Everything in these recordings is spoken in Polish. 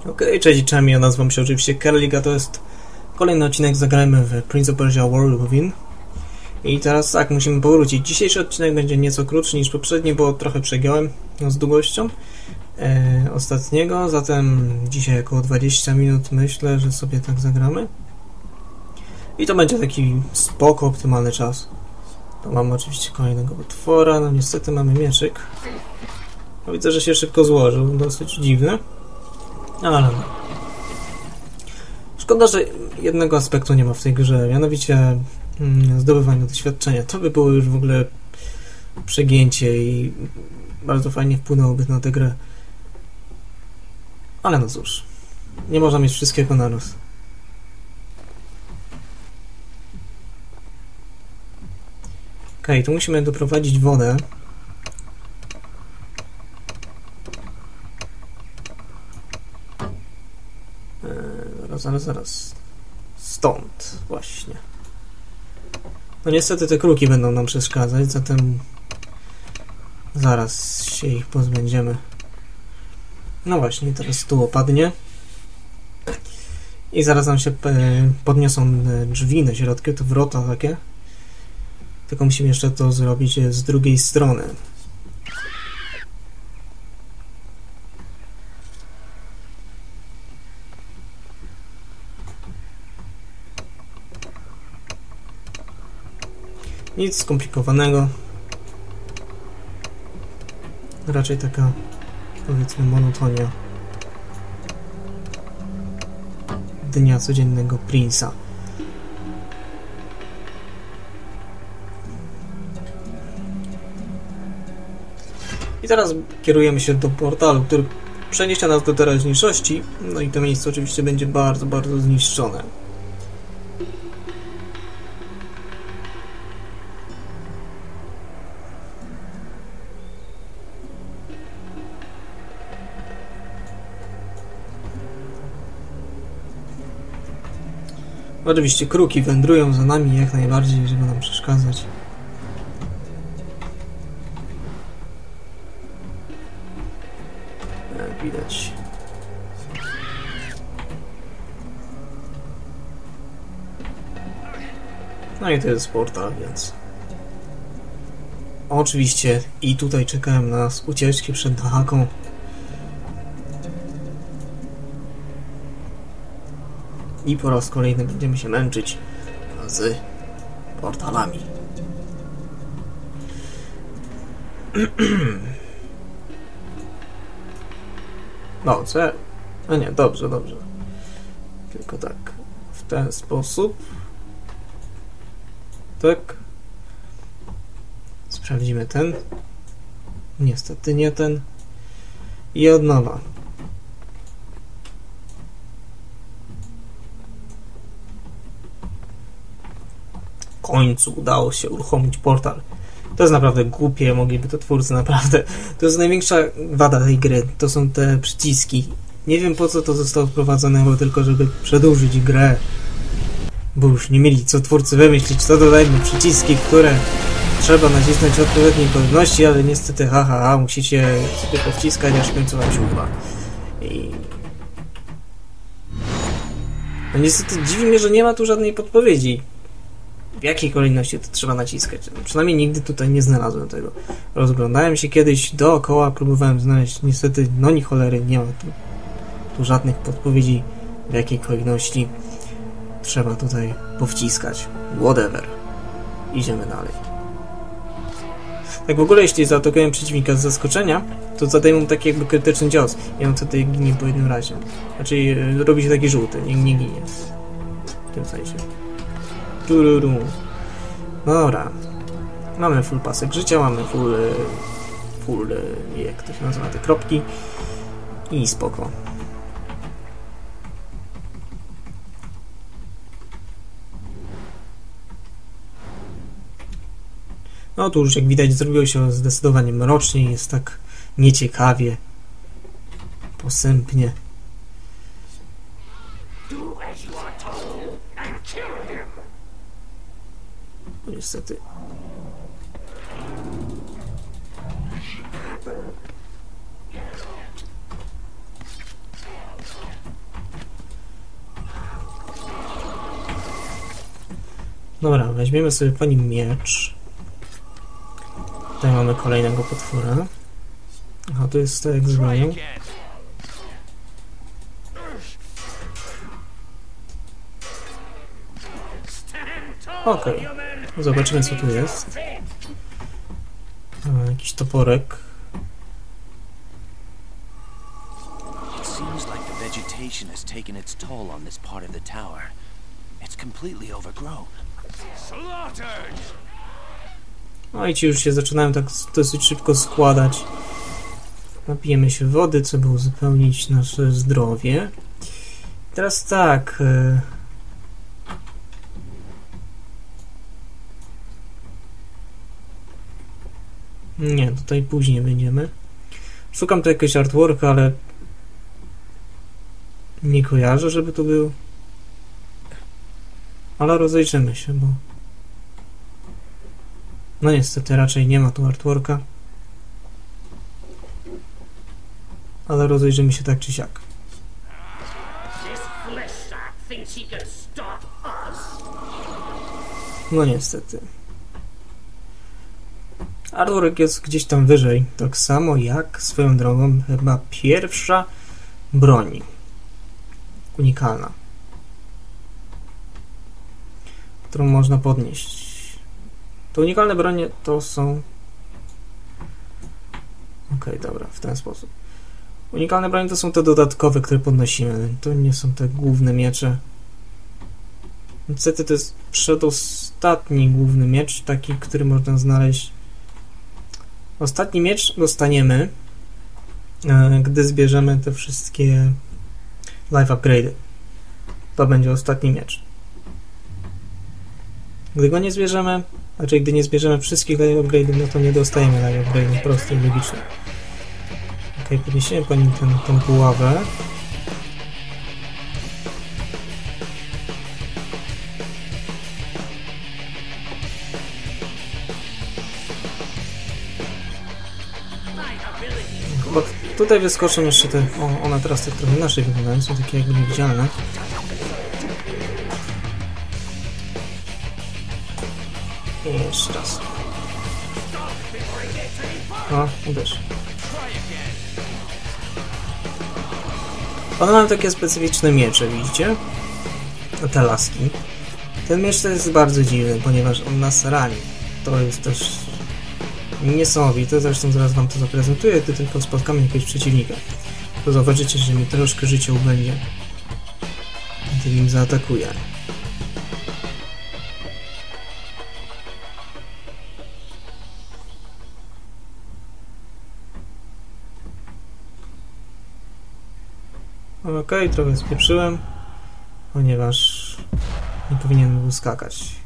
Okej, okay, cześć, czemu ja nazywam się oczywiście Kerliga, to jest kolejny odcinek, zagrajmy w Prince of Persia World Within. I teraz tak, musimy powrócić. Dzisiejszy odcinek będzie nieco krótszy niż poprzedni, bo trochę przegiąłem z długością e, ostatniego, zatem dzisiaj około 20 minut myślę, że sobie tak zagramy. I to będzie taki spoko, optymalny czas. To mamy oczywiście kolejnego potwora, no niestety mamy mieczyk. No widzę, że się szybko złożył, dosyć dziwny. Ale no. Szkoda, że jednego aspektu nie ma w tej grze, mianowicie mm, zdobywania doświadczenia. To by było już w ogóle przegięcie i bardzo fajnie wpłynęłoby na tę grę. Ale no cóż, nie można mieć wszystkiego naraz. Okej, okay, tu musimy doprowadzić wodę. Zaraz, zaraz, zaraz. Stąd, właśnie. No niestety te kruki będą nam przeszkadzać, zatem zaraz się ich pozbędziemy. No właśnie, teraz tu opadnie. I zaraz nam się e, podniosą e, drzwi na środku, to wrota takie. Tylko musimy jeszcze to zrobić z drugiej strony. Nic skomplikowanego. Raczej taka, powiedzmy, monotonia dnia codziennego Prince'a. I teraz kierujemy się do portalu, który przeniesie nas do teraźniejszości, no i to miejsce oczywiście będzie bardzo, bardzo zniszczone. Oczywiście kruki wędrują za nami jak najbardziej, żeby nam przeszkadzać. Jak widać. No i to jest portal, więc... Oczywiście i tutaj czekałem na ucieczki przed haką. I po raz kolejny będziemy się męczyć z portalami. No, co? No nie, dobrze, dobrze. Tylko tak, w ten sposób. Tak. Sprawdzimy ten. Niestety nie ten. I od nowa. Końcu udało się uruchomić portal. To jest naprawdę głupie, mogliby to twórcy naprawdę. To jest największa wada tej gry. To są te przyciski. Nie wiem po co to zostało wprowadzone, bo tylko żeby przedłużyć grę. Bo już nie mieli co twórcy wymyślić, to dodajmy przyciski, które trzeba nacisnąć w odpowiedniej kolejności, ale niestety haha, ha, musicie sobie powciskać, aż w końcu wam się uda. I... No niestety dziwi mnie, że nie ma tu żadnej podpowiedzi w jakiej kolejności to trzeba naciskać. Przynajmniej nigdy tutaj nie znalazłem tego. Rozglądałem się kiedyś dookoła, próbowałem znaleźć, niestety, no ni cholery, nie ma tu, tu żadnych podpowiedzi, w jakiej kolejności trzeba tutaj powciskać. Whatever. Idziemy dalej. Tak w ogóle, jeśli zaatakuję przeciwnika z zaskoczenia, to zadaję mu taki jakby krytyczny cios i on wtedy ginie po jednym razie. Znaczy, e, robi się taki żółty, nie, nie ginie. W tym sensie. Tururu. Dobra. Mamy full pasek życia, mamy full... E, full... E, jak to się nazywa? Te kropki. I spoko. No tu już jak widać zrobiło się zdecydowanie mrocznie, jest tak nieciekawie, posępnie. No niestety. Dobra, weźmiemy sobie po nim miecz. Tutaj mamy kolejnego potwora. Aha, to jest stek z bronią. Okej. Okay. Zobaczymy co tu jest. A, jakiś toporek. Vegetation has taken its toll on this part of the tower. It's completely overgrown. No i ci już się zaczynają tak dosyć szybko składać. Napijemy się wody, co by uzupełnić nasze zdrowie. Teraz tak. Nie, tutaj później będziemy. Szukam tu jakiegoś artworka, ale nie kojarzę, żeby to był. Ale rozejrzymy się, bo no niestety raczej nie ma tu artworka. Ale rozejrzymy się tak czy siak. This flesh Artwork jest gdzieś tam wyżej. Tak samo jak swoją drogą chyba pierwsza broń. Unikalna. Którą można podnieść. Te unikalne bronie to są... Okej, dobra, w ten sposób. Unikalne bronie to są te dodatkowe, które podnosimy. To nie są te główne miecze. Niestety to jest przedostatni główny miecz, taki, który można znaleźć. Ostatni miecz dostaniemy, e, gdy zbierzemy te wszystkie life upgrade'y. To będzie ostatni miecz. Gdy go nie zbierzemy, znaczy gdy nie zbierzemy wszystkich life upgrade'ów, no to nie dostajemy life upgrade'ów, prosto i logicznie. Ok, podniesiemy po nim tą puławę. Tutaj wyskoczą jeszcze te... O, one teraz tak trochę inaczej wyglądają, są takie jakby niewidzialne. I jeszcze raz. O, uderz. One mają takie specyficzne miecze, widzicie? Te laski. Ten miecz to jest bardzo dziwny, ponieważ on nas rani. To jest też niesamowite, zresztą zaraz wam to zaprezentuję, gdy tylko spotkamy jakiegoś przeciwnika. To zobaczycie, że mi troszkę życia ubędzie, gdy nim zaatakuję. Okej, trochę spieprzyłem, ponieważ nie powinienem był skakać.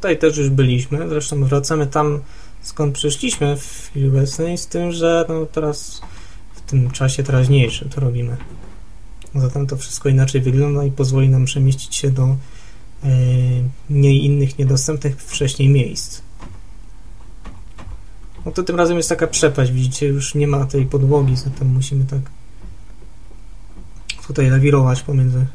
Tutaj też już byliśmy, zresztą wracamy tam skąd przyszliśmy w chwili obecnej, z tym, że no teraz w tym czasie teraźniejszym to robimy. Zatem to wszystko inaczej wygląda i pozwoli nam przemieścić się do e, nie innych niedostępnych wcześniej miejsc. No to tym razem jest taka przepaść, widzicie, już nie ma tej podłogi, zatem musimy tak tutaj lawirować pomiędzy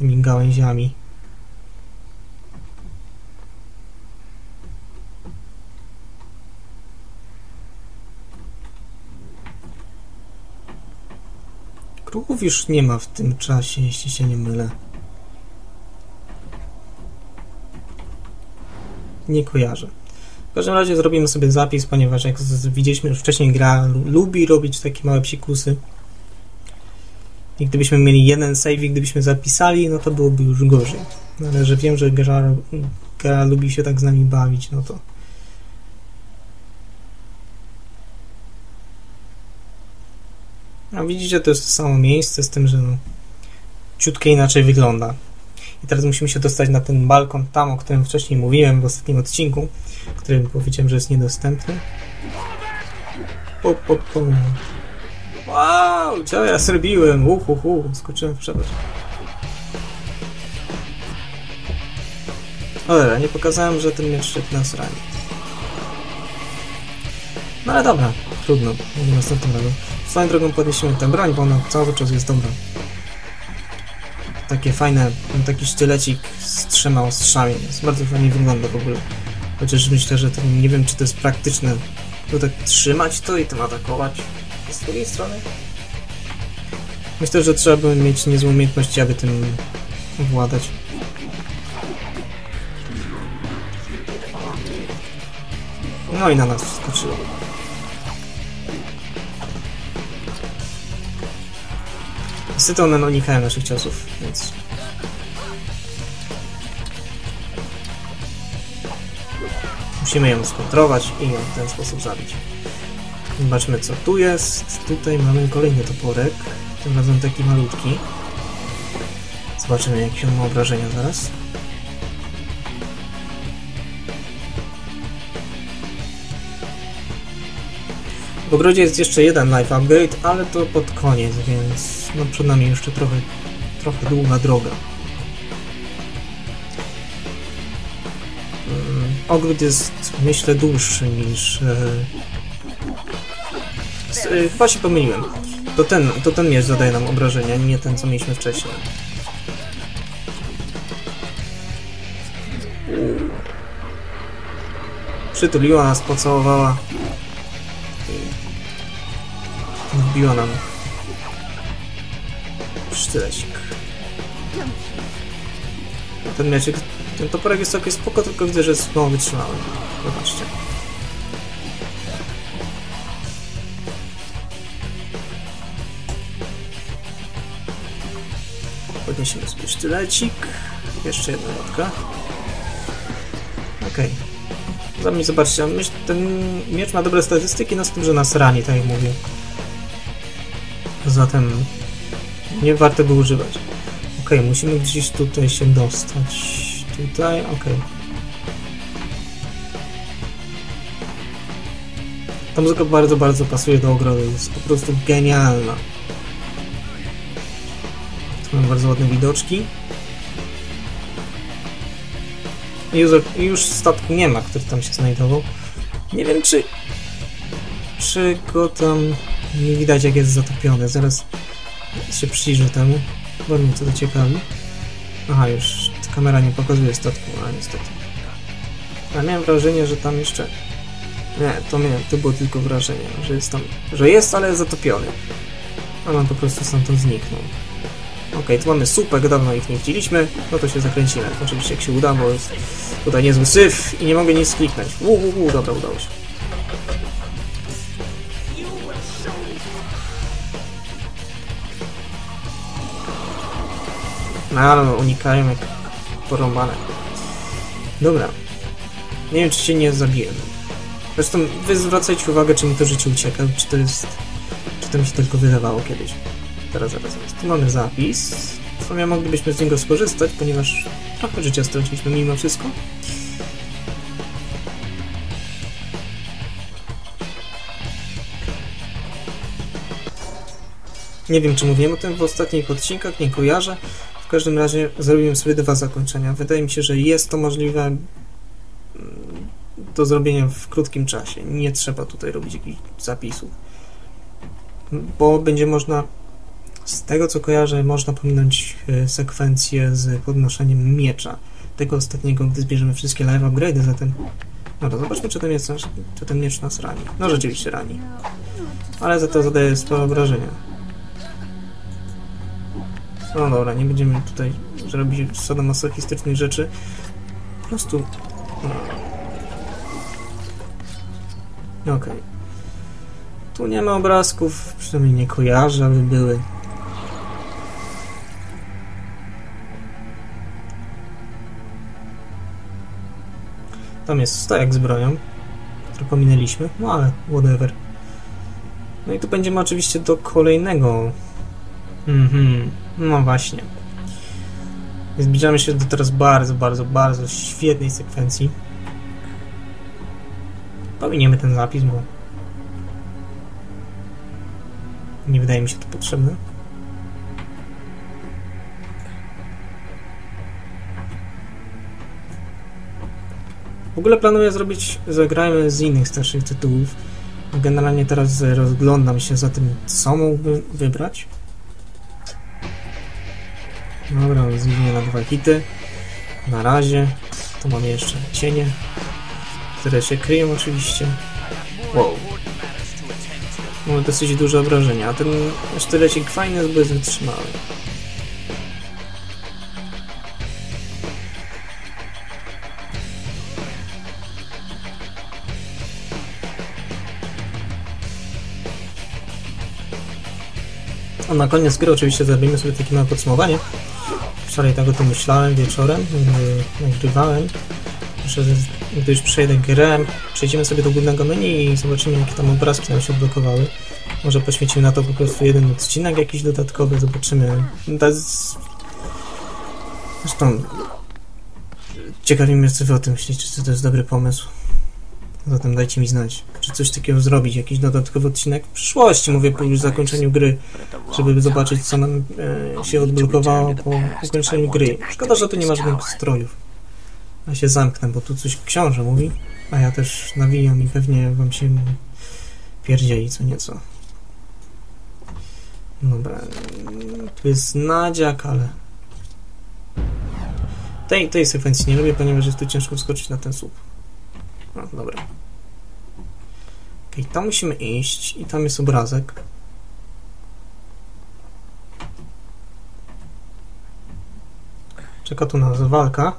tymi gałęziami. Kruchów już nie ma w tym czasie, jeśli się nie mylę. Nie kojarzę. W każdym razie zrobimy sobie zapis, ponieważ jak widzieliśmy już wcześniej, gra lu- lubi robić takie małe psikusy. I gdybyśmy mieli jeden save i gdybyśmy zapisali, no to byłoby już gorzej. No ale że wiem, że gra, gra lubi się tak z nami bawić, no to... A widzicie, to jest to samo miejsce, z tym, że no, ciutkę inaczej wygląda. I teraz musimy się dostać na ten balkon tam, o którym wcześniej mówiłem w ostatnim odcinku, który powiedziałem, że jest niedostępny. Po, po, po. Wow, co ja zrobiłem? Uhu, hu, skoczyłem w przepaść. Cholera, nie pokazałem, że ten miecz szedł nas rani. No ale dobra, trudno, będzie następnym razem. Swoją drogą podniesiemy tę broń, bo ona cały czas jest dobra. Takie fajne, taki sztylecik z trzema ostrzami, jest bardzo fajnie wygląda w ogóle. Chociaż myślę, że to nie wiem, czy to jest praktyczne, bo tak trzymać to i tym atakować. Z drugiej strony Myślę, że trzeba by mieć niezłą umiejętność, aby tym władać. No i na nas wskoczyło. Niestety one unikają naszych ciosów, więc... Musimy ją skontrować i ją w ten sposób zabić. Zobaczmy co tu jest. Tutaj mamy kolejny toporek. Tym razem taki malutki. Zobaczymy jakie on ma obrażenia zaraz. W ogrodzie jest jeszcze jeden life upgrade, ale to pod koniec, więc no przed nami jeszcze trochę, trochę długa droga. Mm, Ogród jest, myślę, dłuższy niż... S- e, Chyba się pomyliłem. To ten, to ten miecz zadaje nam obrażenia, nie ten, co mieliśmy wcześniej. Przytuliła nas, pocałowała. Wbiła nam sztylecik. Ten mieczek, ten toporek jest całkiem spoko, tylko widzę, że jest mało wytrzymały. Zobaczcie. Sztylecik. Jeszcze jedna lotka. Okej. Okay. zobaczcie, myśl, ten miecz ma dobre statystyki, no z tym, że nas rani, tak jak mówię. Zatem nie warto go używać. Okay, musimy gdzieś tutaj się dostać. Tutaj. Okay. Ta muzyka bardzo, bardzo pasuje do ogrodu, jest po prostu genialna. Bardzo ładne widoczki. Już, statku nie ma, który tam się znajdował. Nie wiem, czy... Czy go tam nie widać, jak jest zatopiony. Zaraz się przyjrzę temu, bo mnie to ciekawi. Aha, już kamera nie pokazuje statku, ale niestety. Ale miałem wrażenie, że tam jeszcze... Nie, to miałem, to było tylko wrażenie, że jest tam... Że jest, ale zatopiony. A on po prostu stamtąd zniknął. Okej, tu mamy słupek, dawno ich nie widzieliśmy, no to się zakręcimy. Oczywiście jak się uda, bo jest tutaj niezły syf i nie mogę nic kliknąć. Uu, uu, uu, dobra, udało się. No ale unikają jak porąbane. Dobra. Nie wiem, czy się nie zabiłem. Zresztą wy zwracajcie uwagę, czy mi to życie ucieka, czy to jest... czy to mi się tylko wydawało kiedyś. Teraz, zaraz, zaraz. Tu mamy zapis. W sumie moglibyśmy z niego skorzystać, ponieważ trochę życia straciliśmy mimo wszystko. Nie wiem, czy mówiłem o tym w ostatnich odcinkach, nie kojarzę. W każdym razie zrobiłem sobie dwa zakończenia. Wydaje mi się, że jest to możliwe mm, do zrobienia w krótkim czasie. Nie trzeba tutaj robić jakichś zapisów. Bo będzie można z tego co kojarzę, można pominąć e, sekwencję z podnoszeniem miecza. Tego ostatniego, gdy zbierzemy wszystkie live upgrade'y, zatem... No to zobaczmy, czy ten, miecz, czy ten miecz nas rani. No rzeczywiście rani. Ale za to zadaje sporo obrażenia. No dobra, nie będziemy tutaj zrobić sadomasochistycznych rzeczy. Po prostu... No. Okej. Okay. Tu nie ma obrazków, przynajmniej nie kojarzę, aby były. Tam jest stojak z bronią, który pominęliśmy, no ale whatever. No i tu będziemy oczywiście do kolejnego. Mhm, no właśnie. Zbliżamy się do teraz bardzo, bardzo, bardzo świetnej sekwencji. Pominiemy ten zapis, bo nie wydaje mi się to potrzebne. Ogóle planuję zrobić, zagrajmy z innych starszych tytułów. Generalnie teraz rozglądam się za tym, co mógłbym wybrać. Dobra, zwinie na dwa hity. Na razie. Tu mamy jeszcze cienie, które się kryją oczywiście. Wow. Mamy dosyć duże obrażenia, a ten sztylecik fajny jest, bo jest wytrzymały. A na koniec gry oczywiście zrobimy sobie takie małe podsumowanie. Wczoraj tak o tym myślałem wieczorem, yy, nagrywałem. Że gdy już przejdę grę, przejdziemy sobie do głównego menu i zobaczymy jakie tam obrazki nam się odblokowały. Może poświęcimy na to po prostu jeden odcinek jakiś dodatkowy, zobaczymy. Zresztą ciekawi mnie co wy o tym myślicie, czy to jest dobry pomysł. Zatem dajcie mi znać, czy coś takiego zrobić, jakiś dodatkowy odcinek w przyszłości, mówię po już zakończeniu gry, żeby zobaczyć co nam e, się odblokowało po ukończeniu gry. Szkoda, że tu nie ma żadnych strojów. Ja się zamknę, bo tu coś książę mówi, a ja też nawijam i pewnie wam się pierdzieli co nieco. Dobra, tu jest nadziak, ale tej, tej sekwencji nie lubię, ponieważ jest tu ciężko wskoczyć na ten słup. No, dobra. Okej, tam musimy iść i tam jest obrazek. Czeka tu nas walka.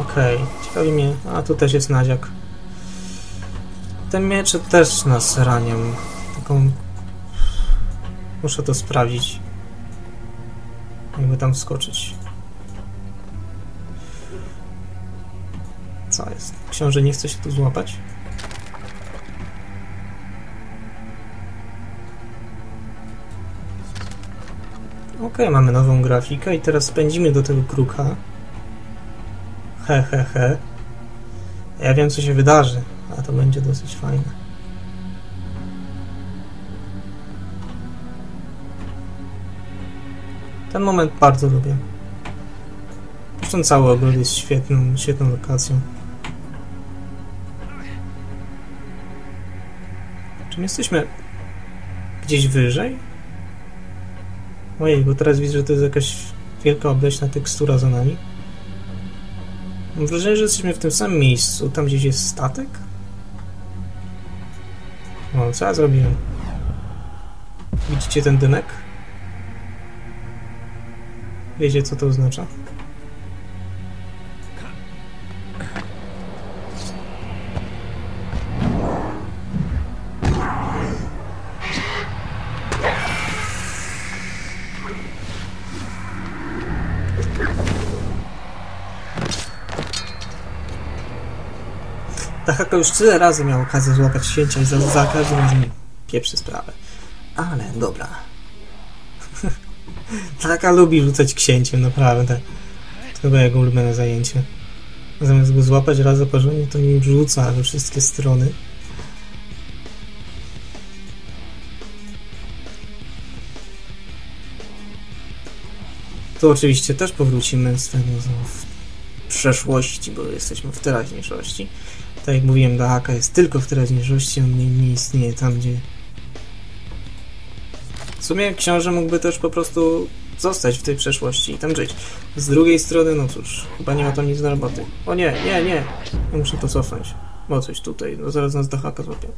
Okej, ciekawi mnie. A tu też jest nadziak. Te miecze też nas ranią. Taką... Muszę to sprawdzić. Jakby tam wskoczyć. Co jest? Książę nie chce się tu złapać? Ok, mamy nową grafikę i teraz spędzimy do tego kruka. He, he, he. Ja wiem, co się wydarzy, a to będzie dosyć fajne. Ten moment bardzo lubię. Zresztą cały ogród jest świetną, świetną lokacją. Czy my jesteśmy gdzieś wyżej? Ojej, bo teraz widzę, że to jest jakaś wielka obleśna tekstura za nami. Mam wrażenie, że jesteśmy w tym samym miejscu, tam gdzieś jest statek? O, co ja zrobiłem? Widzicie ten dymek? Wiecie, co to oznacza? Tahako już tyle razy miał okazję złapać święcia i za, za każdym razem pieprzy sprawę. Ale dobra. Taka lubi rzucać księciem, naprawdę. To chyba jego ulubione zajęcie. Zamiast go złapać raz zaparzenie, to nim rzuca we wszystkie strony. To oczywiście też powrócimy z tego w przeszłości, bo jesteśmy w teraźniejszości. Tak jak mówiłem, Dahaka jest tylko w teraźniejszości, on nie, nie istnieje tam, gdzie... W sumie książę mógłby też po prostu zostać w tej przeszłości i tam żyć. Z drugiej strony, no cóż, chyba nie ma tam nic do roboty. O nie, nie, nie! Muszę to cofnąć. Bo coś tutaj, no zaraz nas Dahaka złapie.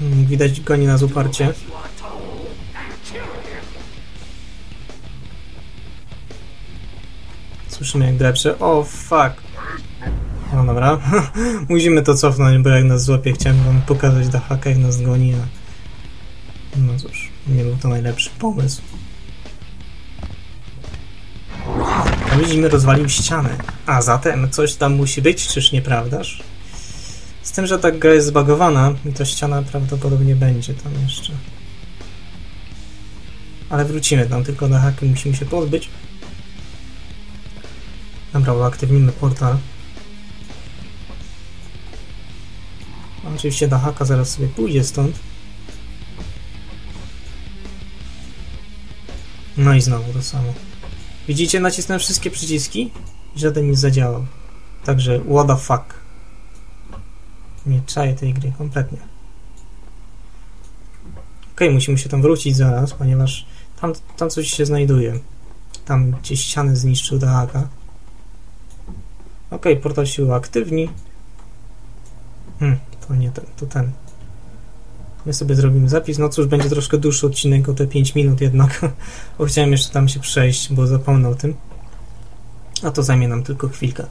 Mm, Widać goni nas uparcie. Słyszymy jak drepcze. O, fuck. No dobra. Musimy to cofnąć, bo jak nas złapie, chciałem wam pokazać Dahaka, jak nas goni, a... No cóż, nie był to najlepszy pomysł. A widzimy, rozwalił ścianę. A zatem coś tam musi być, czyż nieprawdaż? Z tym, że ta gra jest zbagowana i ta ściana prawdopodobnie będzie tam jeszcze. Ale wrócimy tam, tylko na haki musimy się pozbyć. Dobra, uaktywnimy portal. Oczywiście haka zaraz sobie pójdzie stąd. No i znowu to samo. Widzicie, nacisnąłem wszystkie przyciski i żaden nie zadziałał. Także, what the fuck. Nie czaję tej gry kompletnie. Okay, musimy się tam wrócić zaraz, ponieważ tam, tam coś się znajduje. Tam gdzieś ściany zniszczył Dahaka. Okay, portal się uaktywni. Hmm, to nie ten, to ten. My sobie zrobimy zapis. No cóż, będzie troszkę dłuższy odcinek o te 5 minut jednak. bo chciałem jeszcze tam się przejść, bo zapomnę o tym. A to zajmie nam tylko chwilkę.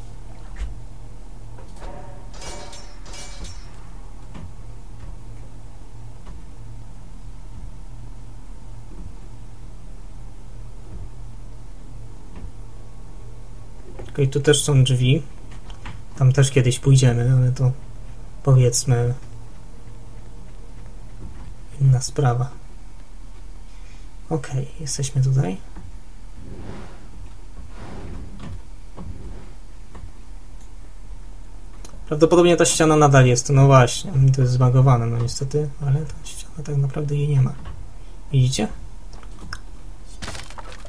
Ok, tu też są drzwi. Tam też kiedyś pójdziemy, ale to powiedzmy inna sprawa. Ok, jesteśmy tutaj. Prawdopodobnie ta ściana nadal jest, no właśnie, to jest zbagowane, no niestety, ale ta ściana tak naprawdę jej nie ma. Widzicie?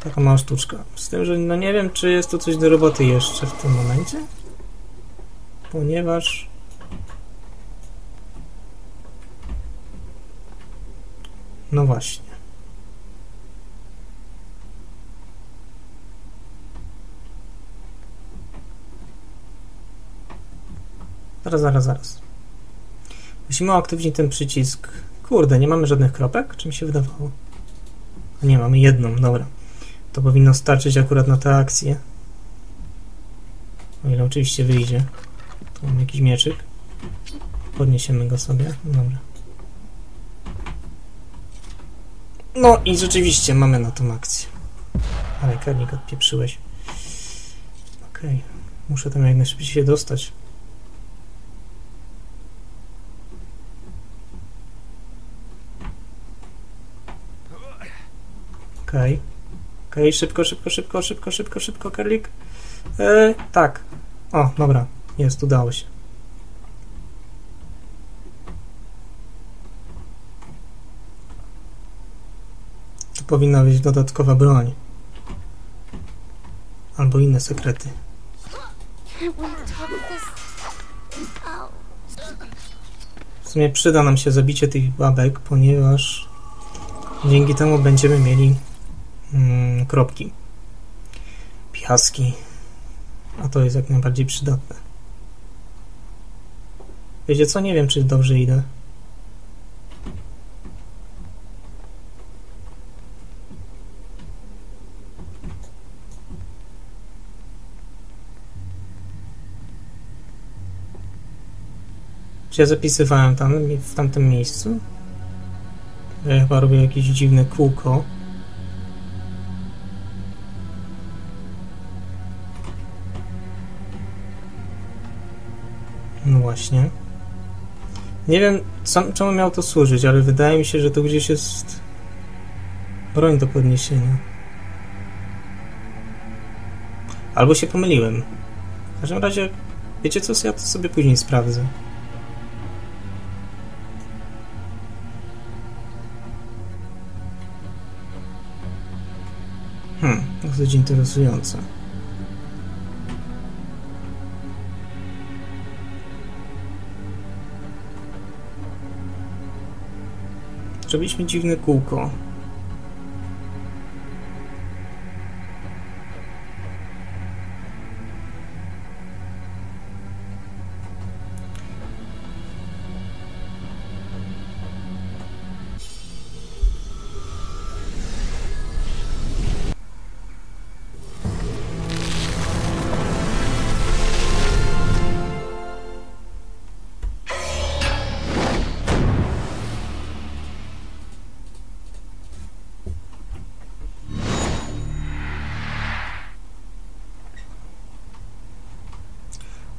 Taka mała sztuczka. Z tym, że no nie wiem, czy jest to coś do roboty jeszcze w tym momencie, ponieważ No właśnie. Zaraz, zaraz, zaraz. Musimy uaktywnić ten przycisk. Kurde, nie mamy żadnych kropek? Czy mi się wydawało? A nie, mamy jedną, dobra. To powinno starczyć akurat na tę akcję. O ile oczywiście wyjdzie. Tu mam jakiś mieczyk. Podniesiemy go sobie. Dobra. No i rzeczywiście mamy na tą akcję. Ale karnik odpieprzyłeś. Okej. Okay. Muszę tam jak najszybciej się dostać. Okej. Okay. Okej, okay. szybko, szybko, szybko, szybko, szybko, szybko, Karlik. Eee, tak. O, dobra. Jest, udało się. Tu powinna być dodatkowa broń. Albo inne sekrety. W sumie przyda nam się zabicie tych babek, ponieważ dzięki temu będziemy mieli mm, kropki. Piaski. A to jest jak najbardziej przydatne. Wiecie co? Nie wiem, czy dobrze idę. Czy ja zapisywałem tam, w tamtym miejscu? Ja chyba robię jakieś dziwne kółko. Właśnie. Nie wiem, sam, czemu miał to służyć, ale wydaje mi się, że to gdzieś jest broń do podniesienia. Albo się pomyliłem. W każdym razie, wiecie co, ja to sobie później sprawdzę. Hmm, dosyć interesujące. Zrobiliśmy dziwne kółko.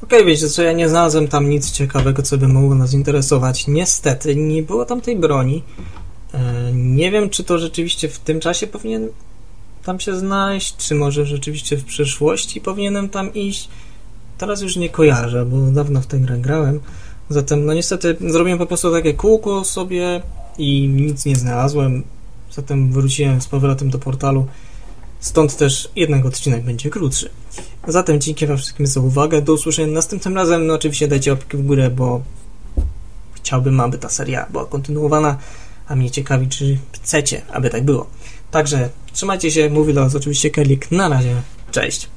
Okej, okay, wiecie co, ja nie znalazłem tam nic ciekawego, co by mogło nas interesować. Niestety, nie było tam tej broni. E, nie wiem, czy to rzeczywiście w tym czasie powinien tam się znaleźć, czy może rzeczywiście w przyszłości powinienem tam iść. Teraz już nie kojarzę, bo dawno w tę grę grałem. Zatem, no niestety, zrobiłem po prostu takie kółko sobie i nic nie znalazłem. Zatem wróciłem z powrotem do portalu. Stąd też jednak odcinek będzie krótszy. Zatem dzięki Wam wszystkim za uwagę. Do usłyszenia następnym razem. No oczywiście dajcie łapkę w górę, bo chciałbym, aby ta seria była kontynuowana, a mnie ciekawi, czy chcecie, aby tak było. Także trzymajcie się. Mówi do Was oczywiście Kelik. Na razie. Cześć.